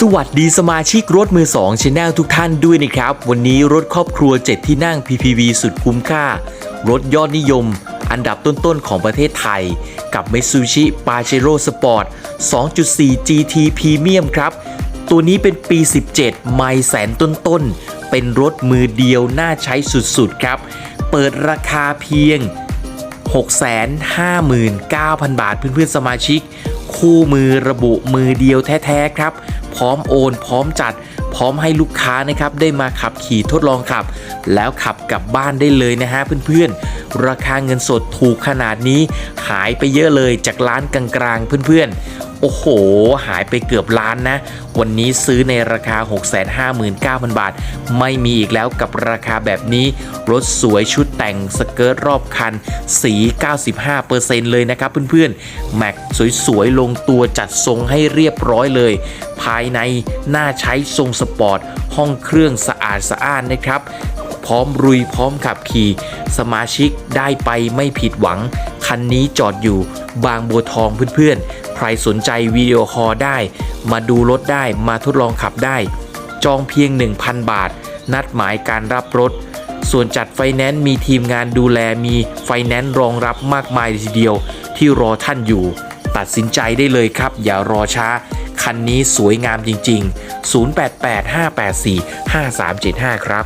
สวัสดีสมาชิกรถมือ2 Channel ทุกท่านด้วยนะครับ วันนี้รถครอบครัว 7 ที่นั่ง PPV สุดคุ้มค่า รถยอดนิยม อันดับต้นๆของประเทศไทย กับ Mitsubishi Pajero Sport 2.4 GT Premium ครับ ตัวนี้เป็นปี 17 ไม่แสนต้นๆ เป็นรถมือเดียวน่าใช้สุดๆ ครับ เปิดราคาเพียง 659,000 บาทเพื่อนๆสมาชิก คู่มือระบุมือเดียวแท้ๆครับ พร้อมโอน พร้อมจัด พร้อมให้ลูกค้านะครับได้มาขับขี่ทดลองขับ แล้วขับกลับบ้านได้เลยนะฮะเพื่อนๆ ราคาเงินสดถูกขนาดนี้ หายไปเยอะเลยจากร้านกลางๆเพื่อนๆ โอ้โห หายไปเกือบล้านนะ วันนี้ซื้อในราคา 659,000 บาท ไม่มีอีกแล้วกับราคาแบบนี้ รถสวยชุดแต่งสเกิร์ตรอบคัน สี 95%เลยนะครับเพื่อนๆ แม็กสวยๆ ลงตัวจัดทรงให้เรียบร้อยเลย ภายในน่าใช้ทรงสปอร์ต ห้องเครื่องสะอาดสะอ้านนะครับ พร้อมรุยพร้อมขับขี่ สมาชิกได้ไปไม่ผิดหวัง คันนี้จอดอยู่บางบัวทองเพื่อนๆ ใครสนใจวิดีโอคอลได้ มาดูรถได้มาทดลองขับได้ จองเพียง 1,000 บาท นัดหมายการรับรถ ส่วนจัดไฟแนนซ์มีทีมงานดูแลมีไฟแนนซ์รองรับมากมายทีเดียว ที่รอท่านอยู่ ตัดสินใจได้เลยครับ อย่ารอช้าคันนี้สวยงามจริง ๆ 0885845375 ครับ